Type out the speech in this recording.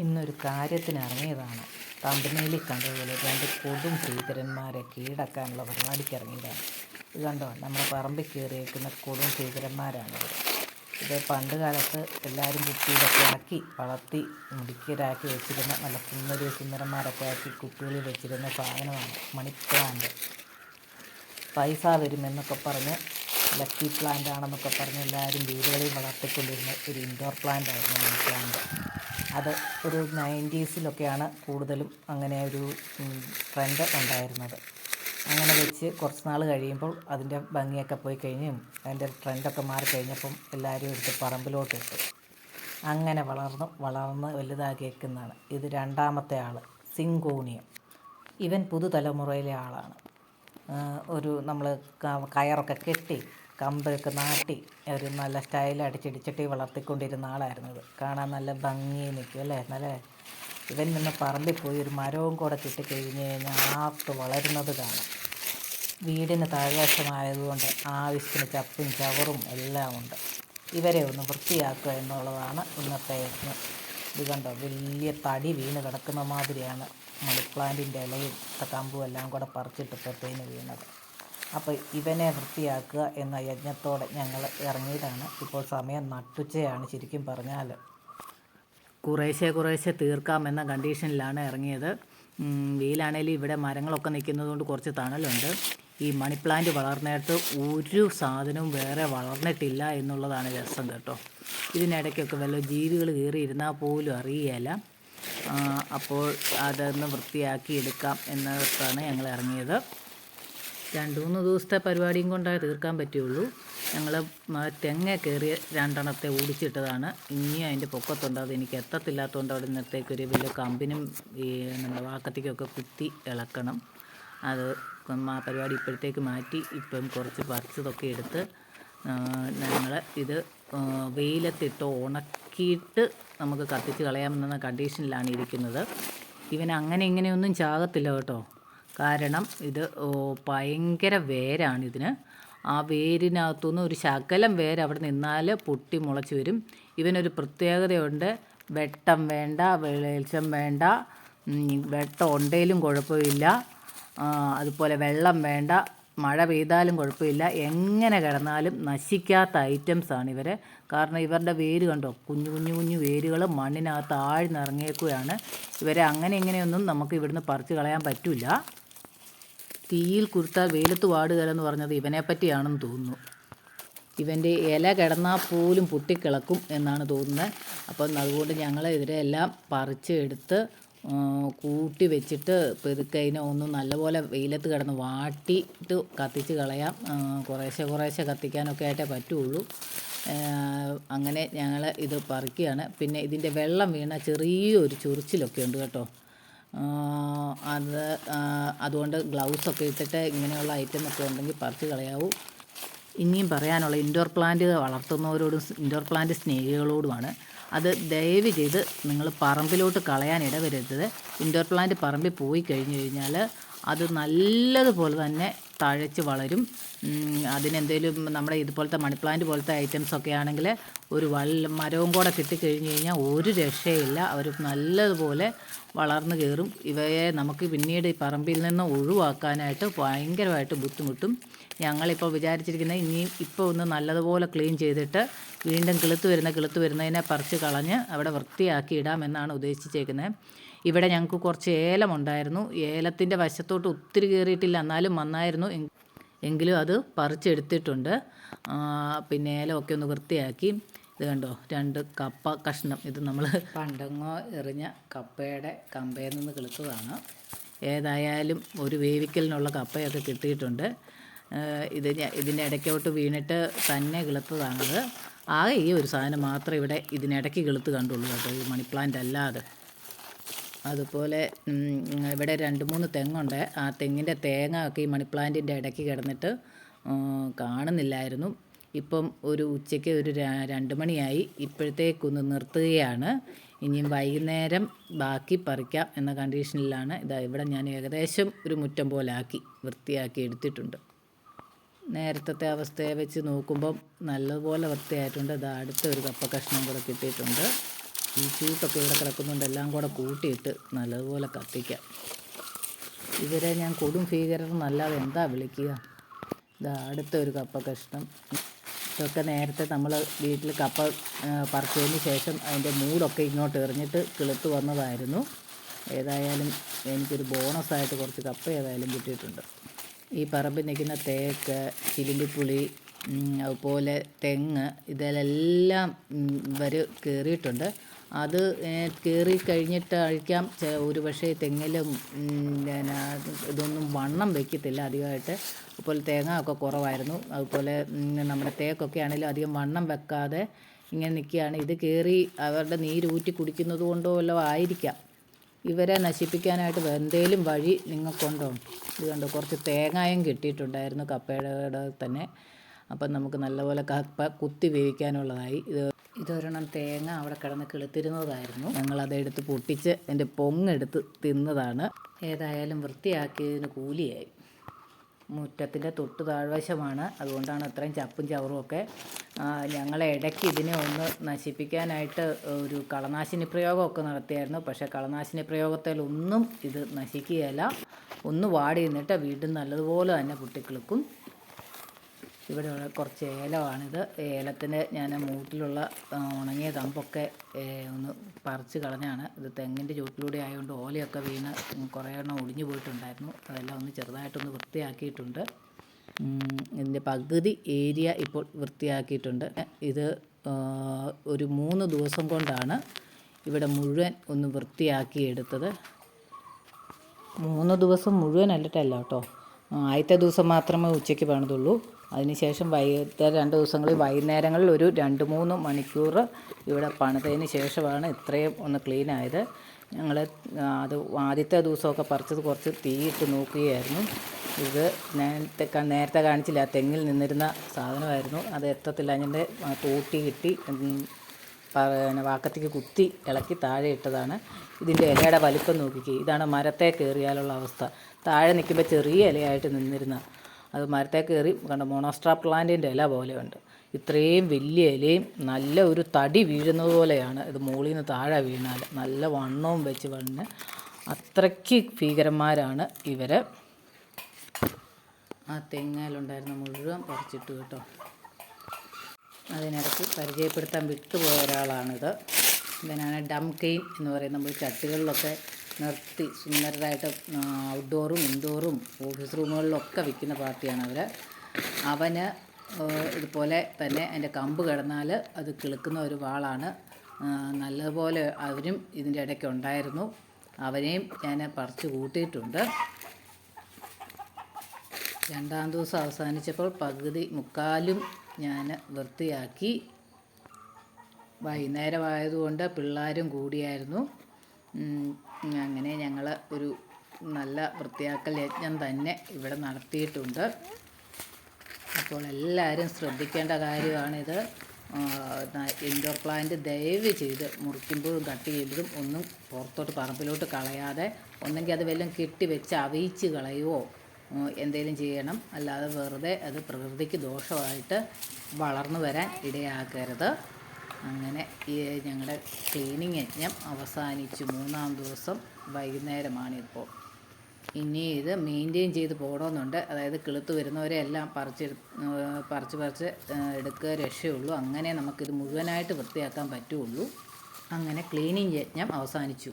ഇന്നൊരു കാര്യത്തിന് ഇറങ്ങിയതാണ് തമ്പനയിൽ കണ്ടതുപോലെ രണ്ട് കൊടും ഭീകരന്മാരെ കീഴടക്കാനുള്ള പരിപാടിക്ക് ഇറങ്ങിയതാണ് ഇത് കണ്ടോ? നമ്മുടെ പറമ്പിൽ കയറിയേക്കുന്ന കൊടും ഭീകരന്മാരാണിത് ഇത് പണ്ട് കാലത്ത് എല്ലാവരും കുപ്പിയിലൊക്കെ ആക്കി വളർത്തി മുടിക്കരാക്കി വെച്ചിരുന്ന നല്ല സുന്ദരി സുന്ദരന്മാരൊക്കെ ആക്കി കുപ്പികളിൽ വെച്ചിരുന്ന സാധനമാണ് മണി പ്ലാന്റ് പൈസ വരുമെന്നൊക്കെ പറഞ്ഞ് ലക്കി പ്ലാന്റ് ആണെന്നൊക്കെ പറഞ്ഞ് എല്ലാവരും വീടുകളിൽ വളർത്തിക്കൊണ്ടിരുന്ന ഒരു ഇൻഡോർ പ്ലാന്റ് ആയിരുന്നു മണി പ്ലാന്റ് അത് ഒരു നയന്റീസിലൊക്കെയാണ് കൂടുതലും അങ്ങനെ ഒരു ട്രെൻഡ് ഉണ്ടായിരുന്നത്. അങ്ങനെ വെച്ച് കുറച്ച് നാൾ കഴിയുമ്പോൾ അതിന്റെ ഭംഗിയൊക്കെ പോയി കഴിഞ്ഞും അതിന്റെ ട്രെൻഡൊക്കെ മാറി കഴിഞ്ഞപ്പം എല്ലാവരും എടുത്ത് പറമ്പിലോട്ട് ഇട്ടു അങ്ങനെ വളർന്ന് വളർന്ന് വലുതാക്കിയേക്കുന്നതാണ്. ഇത് രണ്ടാമത്തെ ആൾ സിങ്കോണിയം. ഇവൻ പുതുതലമുറയിലെ ആളാണ്. ഒരു നമ്മൾ കയറൊക്കെ കെട്ടി കമ്പൊക്കെ നാട്ടി ഒരു നല്ല സ്റ്റൈൽ അടിച്ചിടിച്ചിട്ട് വളർത്തിക്കൊണ്ടിരുന്ന ആളായിരുന്നത് കാണാൻ നല്ല ഭംഗി നിൽക്കും അല്ലേ? നല്ല ഇവൻ നിന്ന് പറമ്പിൽ പോയി ഒരു മരവും കൂടെ കിട്ടിക്കഴിഞ്ഞ് കഴിഞ്ഞാൽ ആർത്ത് വളരുന്നത് കാണാം. വീടിന് താഴ്വശമായതുകൊണ്ട് ആവശ്യത്തിന് ചപ്പും ചവറും എല്ലാം ഉണ്ട്. ഇവരെ ഒന്ന് വൃത്തിയാക്കുക എന്നുള്ളതാണ് ഇന്നത്തെ യജ്ഞം. ഇത് കണ്ടോ? വലിയ തടി വീണ് കിടക്കുന്ന മാതിരിയാണ് മണിപ്ലാന്റിന്റെ ഇലയും കമ്പും എല്ലാം കൂടെ പറിച്ചിട്ടപ്പോഴത്തേന് വീണത്. അപ്പോൾ ഇവനെ വൃത്തിയാക്കുക എന്ന യജ്ഞത്തോടെ ഞങ്ങൾ ഇറങ്ങിയതാണ്. ഇപ്പോൾ സമയം നട്ടുച്ചയാണ് ശരിക്കും പറഞ്ഞാൽ കുറേശ്ശെ കുറേശ്ശെ തീർക്കാം എന്ന കണ്ടീഷനിലാണ് ഇറങ്ങിയത്. വെയിലാണേലും ഇവിടെ മരങ്ങളൊക്കെ നിൽക്കുന്നത് കൊണ്ട് കുറച്ച് തണലുണ്ട്. ഈ മണി പ്ലാന്റ് വളർന്നിട്ട് ഒരു സാധനവും വേറെ വളർന്നിട്ടില്ല എന്നുള്ളതാണ് രസം കേട്ടോ. ഇതിനിടയ്ക്കൊക്കെ വല്ല ജീവികൾ കയറി ഇരുന്നാൽ പോലും അറിയുകയില്ല അപ്പോൾ അതൊന്ന് വൃത്തിയാക്കി എടുക്കാം എന്നിട്ടാണ് ഞങ്ങൾ ഇറങ്ങിയത്. രണ്ട് മൂന്ന് ദിവസത്തെ പരിപാടിയും കൊണ്ടേ തീർക്കാൻ പറ്റുള്ളൂ. ഞങ്ങൾ തെങ്ങ കയറി രണ്ടെണ്ണത്തെ ഓടിച്ചിട്ടതാണ്. ഇനിയും അതിന്റെ പൊക്കത്തുണ്ട്. അത് എനിക്ക് എത്തത്തില്ലാത്തതുകൊണ്ട് അവിടെ നിന്നത്തേക്ക് ഒരു വലിയ കമ്പിനും ഈ നമ്മുടെ വാക്കത്തേക്കൊക്കെ കുത്തി ഇളക്കണം. അത് ആ പരിപാടി ഇപ്പോഴത്തേക്ക് മാറ്റി ഇപ്പം കുറച്ച് പറിച്ചതൊക്കെ എടുത്ത് ഞങ്ങൾ ഇത് വെയിലത്തിട്ട് ഉണക്കിയിട്ട് നമുക്ക് കത്തിച്ച് കളയാമെന്ന കണ്ടീഷനിലാണ് ഇരിക്കുന്നത്. ഇവൻ അങ്ങനെ ഇങ്ങനെയൊന്നും ചാകത്തില്ല കേട്ടോ. കാരണം ഇത് ഭയങ്കര വേരാണ് ഇതിന് ആ വേരിനകത്തുനിന്ന് ഒരു ശകലം വേര് അവിടെ നിന്നാൽ പൊട്ടി മുളച്ച് വരും. ഇവനൊരു പ്രത്യേകതയുണ്ട്. വെട്ടം വേണ്ട വെളിച്ചം വേണ്ട വെട്ടം ഉണ്ടെങ്കിലും കുഴപ്പമില്ല. അതുപോലെ വെള്ളം വേണ്ട മഴ പെയ്താലും കുഴപ്പമില്ല. എങ്ങനെ കിടന്നാലും നശിക്കാത്ത ഐറ്റംസാണ് ഇവർ കാരണം ഇവരുടെ വേര് കണ്ടോ? കുഞ്ഞു കുഞ്ഞു കുഞ്ഞു വേരുകൾ മണ്ണിനകത്ത് ആഴ്ന്നിറങ്ങിയേക്കുകയാണ്. ഇവരെ അങ്ങനെ ഇങ്ങനെയൊന്നും നമുക്ക് ഇവിടുന്ന് പറിച്ചു കളയാൻ പറ്റില്ല തീയിൽ കുരുത്താൽ വെയിലത്ത് വാടുകയെന്ന് പറഞ്ഞത് ഇവനെ പറ്റിയാണെന്ന് തോന്നുന്നു. ഇവന്റെ ഇല കിടന്നാൽ പോലും പൊട്ടിക്കിളക്കും എന്നാണ് തോന്നുന്നത്. അപ്പം അതുകൊണ്ട് ഞങ്ങൾ ഇതിനെല്ലാം പറിച്ച് എടുത്ത് കൂട്ടി വെച്ചിട്ട് പെതുക്കെ അതിനെ ഒന്ന് നല്ലപോലെ വെയിലത്ത് കിടന്ന് വാട്ടിയിട്ട് കത്തിച്ച് കളയാം. കുറേശ്ശെ കുറേശ്ശെ കത്തിക്കാനൊക്കെ ആയിട്ടേ പറ്റുള്ളൂ. അങ്ങനെ ഞങ്ങൾ ഇത് പറിക്കുകയാണ്. പിന്നെ ഇതിന്റെ വെള്ളം വീണ ചെറിയൊരു ചൊറിച്ചിലൊക്കെ ഉണ്ട് കേട്ടോ. അത് അതുകൊണ്ട് ഗ്ലൗസൊക്കെ ഇട്ടിട്ട് ഇങ്ങനെയുള്ള ഐറ്റം ഒക്കെ ഉണ്ടെങ്കിൽ പറിച്ച് കളയാവൂ. ഇനിയും പറയാനുള്ള ഇൻഡോർ പ്ലാന്റ് വളർത്തുന്നവരോടും ഇൻഡോർ പ്ലാന്റ് സ്നേഹികളോടുമാണ്. അത് ദയവ് ചെയ്ത് നിങ്ങൾ പറമ്പിലോട്ട് കളയാൻ ഇടവരുത്തത് ഇൻഡോർ പ്ലാന്റ് പറമ്പിൽ പോയി കഴിഞ്ഞ് കഴിഞ്ഞാൽ അത് നല്ലതുപോലെ തന്നെ തഴച്ച് വളരും. അതിനെന്തെങ്കിലും നമ്മുടെ ഇതുപോലത്തെ മണി പ്ലാന്റ് പോലത്തെ ഐറ്റംസ് ഒക്കെ ആണെങ്കിൽ ഒരു വല്ല മരവും കൂടെ കിട്ടിക്കഴിഞ്ഞ് കഴിഞ്ഞാൽ ഒരു രക്ഷയില്ല. അവർ നല്ലതുപോലെ വളർന്നു കയറും. ഇവയെ നമുക്ക് പിന്നീട് ഈ പറമ്പിൽ നിന്ന് ഒഴിവാക്കാനായിട്ട് ഭയങ്കരമായിട്ട് ബുദ്ധിമുട്ടും ഞങ്ങളിപ്പോൾ വിചാരിച്ചിരിക്കുന്നത് ഇനിയും ഇപ്പോൾ ഒന്ന് നല്ലതുപോലെ ക്ലീൻ ചെയ്തിട്ട് വീണ്ടും കിളുത്ത് വരുന്ന കിളുത്ത് വരുന്നതിനെ പറിച്ച് കളഞ്ഞ് അവിടെ വൃത്തിയാക്കി ഇടാമെന്നാണ് ഉദ്ദേശിച്ചേക്കുന്നത്. ഇവിടെ ഞങ്ങൾക്ക് കുറച്ച് ഏലമുണ്ടായിരുന്നു ഏലത്തിന്റെ വശത്തോട്ട് ഒത്തിരി കയറിയിട്ടില്ല എന്നാലും വന്നായിരുന്നു. എങ്കിലും അത് പറിച്ചെടുത്തിട്ടുണ്ട്. പിന്നെ ഏലമൊക്കെ ഒന്ന് വൃത്തിയാക്കി. ഇത് കണ്ടോ? രണ്ട് കപ്പ കഷ്ണം. ഇത് നമ്മൾ പണ്ടങ്ങോ എറിഞ്ഞ കപ്പയുടെ കമ്പയിൽ നിന്ന് കിളുത്തതാണ്. ഏതായാലും ഒരു വേവിക്കലിനുള്ള കപ്പയൊക്കെ കിട്ടിയിട്ടുണ്ട്. ഇത് ഇതിന്റെ ഇടയ്ക്കോട്ട് വീണിട്ട് തന്നെ കിളുത്തതാണത് ആകെ ഈ ഒരു സാധനം മാത്രമേ ഇവിടെ ഇതിനിടയ്ക്ക് കിളുത്ത് കണ്ടുള്ളൂ കേട്ടോ ഈ മണി പ്ലാന്റ് അല്ലാതെ. അതുപോലെ ഇവിടെ രണ്ട് മൂന്ന് തെങ്ങുണ്ട്. ആ തെങ്ങിന്റെ തേങ്ങ ഒക്കെ ഈ മണി പ്ലാന്റിന്റെ ഇടയ്ക്ക് കിടന്നിട്ട് കാണുന്നില്ലായിരുന്നു. ഇപ്പം ഒരു ഉച്ചയ്ക്ക് ഒരു രണ്ട് മണിയായി. ഇപ്പോഴത്തേക്കൊന്ന് നിർത്തുകയാണ്. ഇനിയും വൈകുന്നേരം ബാക്കി പറിക്കാം എന്ന കണ്ടീഷനിലാണ്. ഇതാ ഇവിടെ ഞാൻ ഏകദേശം ഒരു മുറ്റം പോലെ ആക്കി വൃത്തിയാക്കി എടുത്തിട്ടുണ്ട്. നേരത്തെ അവസ്ഥയെ വെച്ച് നോക്കുമ്പം നല്ലതുപോലെ വൃത്തിയായിട്ടുണ്ട്. അത് അടുത്ത ഒരു കപ്പ കഷ്ണം കൂടെ കിട്ടിയിട്ടുണ്ട്. ഈ ചൂട്ടൊക്കെ ഇവിടെ കിടക്കുന്നുണ്ട്. എല്ലാം കൂടെ കൂട്ടിയിട്ട് നല്ലതുപോലെ കത്തിക്കാം. ഇവരെ ഞാൻ കൊടും ഭീകരർ എന്നല്ലാതെ എന്താ വിളിക്കുക? ഇതാ അടുത്ത ഒരു കപ്പ കഷ്ണം ഇതൊക്കെ നേരത്തെ നമ്മൾ വീട്ടിൽ കപ്പ പറിച്ചതിന് ശേഷം അതിന്റെ മൂടൊക്കെ ഇങ്ങോട്ട് എറിഞ്ഞിട്ട് കിളുത്ത് വന്നതായിരുന്നു. ഏതായാലും എനിക്കൊരു ബോണസായിട്ട് കുറച്ച് കപ്പ ഏതായാലും കിട്ടിയിട്ടുണ്ട്. ഈ പറമ്പിൽ നിൽക്കുന്ന തേക്ക് ചിലിമ്പിപ്പുളി പുളി അതുപോലെ തെങ്ങ് ഇതിലെല്ലാം ഇവർ കയറിയിട്ടുണ്ട് അത് കയറി കഴിഞ്ഞിട്ട് അഴിക്കാം. ഒരു പക്ഷേ തെങ്ങിലും പിന്നെ ഇതൊന്നും വണ്ണം വയ്ക്കത്തില്ല അധികമായിട്ട്. അതുപോലെ തേങ്ങ ഒക്കെ കുറവായിരുന്നു. അതുപോലെ നമ്മുടെ തേക്കൊക്കെ ആണെങ്കിലും അധികം വണ്ണം വെക്കാതെ ഇങ്ങനെ നിൽക്കുകയാണ്. ഇത് കയറി അവരുടെ നീരൂറ്റി കുടിക്കുന്നത് കൊണ്ടോ വല്ലതും ആയിരിക്കാം. ഇവരെ നശിപ്പിക്കാനായിട്ട് എന്തേലും വഴി നിങ്ങൾക്കുണ്ടോ? ഇത് കണ്ടോ കുറച്ച് തേങ്ങായും കിട്ടിയിട്ടുണ്ടായിരുന്നു കപ്പയുടെ തന്നെ. അപ്പം നമുക്ക് നല്ലപോലെ കപ്പ കുത്തി വേവിക്കാനുള്ളതായി. ഇത് ഇതൊരെണ്ണം തേങ്ങ അവിടെ കിടന്ന് കിളുത്തിരുന്നതായിരുന്നു. ഞങ്ങൾ അതെടുത്ത് പൊട്ടിച്ച് എന്റെ പൊങ്ങെടുത്ത് തിന്നതാണ്. ഏതായാലും വൃത്തിയാക്കിയതിന് കൂലിയായി. മുറ്റത്തിന്റെ തൊട്ട് താഴ്വശമാണ്. അതുകൊണ്ടാണ് അത്രയും ചപ്പും ചവറും ഒക്കെ ഞങ്ങളെ ഇടയ്ക്ക് ഇതിനെ ഒന്ന് നശിപ്പിക്കാനായിട്ട് ഒരു കളനാശിനി പ്രയോഗമൊക്കെ നടത്തിയായിരുന്നു. പക്ഷേ കളനാശിനി പ്രയോഗത്തിലൊന്നും ഇത് നശിക്കുകയില്ല. ഒന്ന് വാടി നിന്നിട്ട് വീണ്ടും നല്ലതുപോലെ തന്നെ പൊട്ടിക്കിളുക്കും. ഇവിടെ ഉള്ള കുറച്ച് ഏലമാണിത്. ഏലത്തിന്റെ ഞാൻ മൂട്ടിലുള്ള ഉണങ്ങിയ തമ്പൊക്കെ ഒന്ന് പറിച്ച് കളഞ്ഞാണ്. ഇത് തെങ്ങിന്റെ ചുവട്ടിലൂടെ ആയതുകൊണ്ട് ഓലയൊക്കെ വീണ് കുറേ എണ്ണം ഒടിഞ്ഞു പോയിട്ടുണ്ടായിരുന്നു. അതെല്ലാം ഒന്ന് ചെറുതായിട്ടൊന്ന് വൃത്തിയാക്കിയിട്ടുണ്ട്. ഇതിന്റെ പകുതി ഏരിയ ഇപ്പോൾ വൃത്തിയാക്കിയിട്ടുണ്ട്. ഇത് ഒരു മൂന്ന് ദിവസം കൊണ്ടാണ് ഇവിടെ മുഴുവൻ ഒന്ന് വൃത്തിയാക്കി എടുത്തത് മൂന്ന് ദിവസം മുഴുവൻ അല്ലട്ടല്ല കേട്ടോ. ആദ്യത്തെ ദിവസം മാത്രമേ ഉച്ചയ്ക്ക് പണിതുള്ളൂ. അതിനുശേഷം വൈകിട്ട് രണ്ട് ദിവസങ്ങളിൽ വൈകുന്നേരങ്ങളിൽ ഒരു രണ്ട് മൂന്ന് മണിക്കൂർ ഇവിടെ പണിതതിന് ശേഷമാണ് ഇത്രയും ഒന്ന് ക്ലീൻ ആയത്. ഞങ്ങൾ അത് ആദ്യത്തെ ദിവസമൊക്കെ പറിച്ചത് കുറച്ച് തീയിട്ട് നോക്കുകയായിരുന്നു. ഇത് നേരത്തെ നേരത്തെ കാണിച്ചില്ല തെങ്ങിൽ നിന്നിരുന്ന സാധനമായിരുന്നു. അത് എത്തത്തില്ല. അതിന്റെ തൂട്ടി കിട്ടി വാക്കത്തേക്ക് കുത്തി ഇളക്കി താഴെ ഇട്ടതാണ്. ഇതിന്റെ ഇലയുടെ വലിപ്പം നോക്കിക്കുക ഇതാണ് മരത്തെ കയറിയാലുള്ള അവസ്ഥ. താഴെ നിൽക്കുമ്പോൾ ചെറിയ ഇലയായിട്ട് നിന്നിരുന്ന അത് മരത്തെ കയറി കണ്ട മോണോസ്ട്രാ പ്ലാന്റിന്റെ ഇല പോലെയുണ്ട് ഇത്രയും വലിയ ഇലയും നല്ല ഒരു തടി വീഴുന്നത് പോലെയാണ്. ഇത് മുകളിൽ നിന്ന് താഴെ വീണാൽ നല്ല വണ്ണവും വെച്ച് വണ്ണ്. അത്രയ്ക്ക് ഭീകരന്മാരാണ് ഇവരെ. ആ തെങ്ങയിലുണ്ടായിരുന്ന മുഴുവൻ പറിച്ചിട്ട് കേട്ടോ. അതിനിടയ്ക്ക് പരിചയപ്പെടുത്താൻ വിട്ടുപോയ ഒരാളാണിത്. ഇതിനാണ് ഡം കെയിൻ എന്ന് പറയുന്നത് നമ്മൾ ചട്ടികളിലൊക്കെ നിർത്തി സുന്ദരരായിട്ട് ഔട്ട്ഡോറും ഇൻഡോറും ഓഫീസ് റൂമുകളിലൊക്കെ വിൽക്കുന്ന പാർട്ടിയാണ് അവർ അവന് ഇതുപോലെ തന്നെ അതിന്റെ കമ്പ് കിടന്നാൽ അത് കിളുക്കുന്ന ഒരു വാളാണ്. നല്ലതുപോലെ അവരും ഇതിന്റെ ഇടയ്ക്ക് ഉണ്ടായിരുന്നു. അവനെയും ഞാൻ പറിച്ചു കൂട്ടിയിട്ടുണ്ട്. രണ്ടാം ദിവസം അവസാനിച്ചപ്പോൾ പകുതി മുക്കാലും ഞാൻ വൃത്തിയാക്കി. വൈകുന്നേരമായതുകൊണ്ട് പിള്ളേരും കൂടിയായിരുന്നു. അങ്ങനെ ഞങ്ങൾ ഒരു നല്ല വൃത്തിയാക്കൽ യജ്ഞം തന്നെ ഇവിടെ നടത്തിയിട്ടുണ്ട്. അപ്പോൾ എല്ലാവരും ശ്രദ്ധിക്കേണ്ട കാര്യമാണിത്. ഇൻഡോർ പ്ലാന്റ് ദയവ് ചെയ്ത് മുറിക്കുമ്പോഴും കട്ട് ചെയ്യുമ്പോഴും ഒന്നും പുറത്തോട്ട് പറമ്പിലോട്ട് കളയാതെ ഒന്നെങ്കിൽ അത് വല്ലതും കെട്ടി വെച്ച് അവയിച്ച് കളയുവോ എന്തെങ്കിലും ചെയ്യണം. അല്ലാതെ വെറുതെ അത് പ്രകൃതിക്ക് ദോഷമായിട്ട് വളർന്നു വരാൻ ഇടയാക്കരുത്. അങ്ങനെ ഞങ്ങളുടെ ക്ലീനിങ് യജ്ഞം അവസാനിച്ചു. മൂന്നാം ദിവസം വൈകുന്നേരമാണിപ്പോൾ ഇനി ഇത് മെയിന്റെയിൻ ചെയ്ത് പോകണമെന്നുണ്ട് അതായത് കിളുത്ത് വരുന്നവരെ എല്ലാം പറിച്ച് പറിച്ച് പറിച്ച് എടുക്കുക രക്ഷയുള്ളൂ. അങ്ങനെ നമുക്കിത് മുഴുവനായിട്ട് വൃത്തിയാക്കാൻ പറ്റുള്ളൂ. അങ്ങനെ ക്ലീനിങ് യജ്ഞം അവസാനിച്ചു.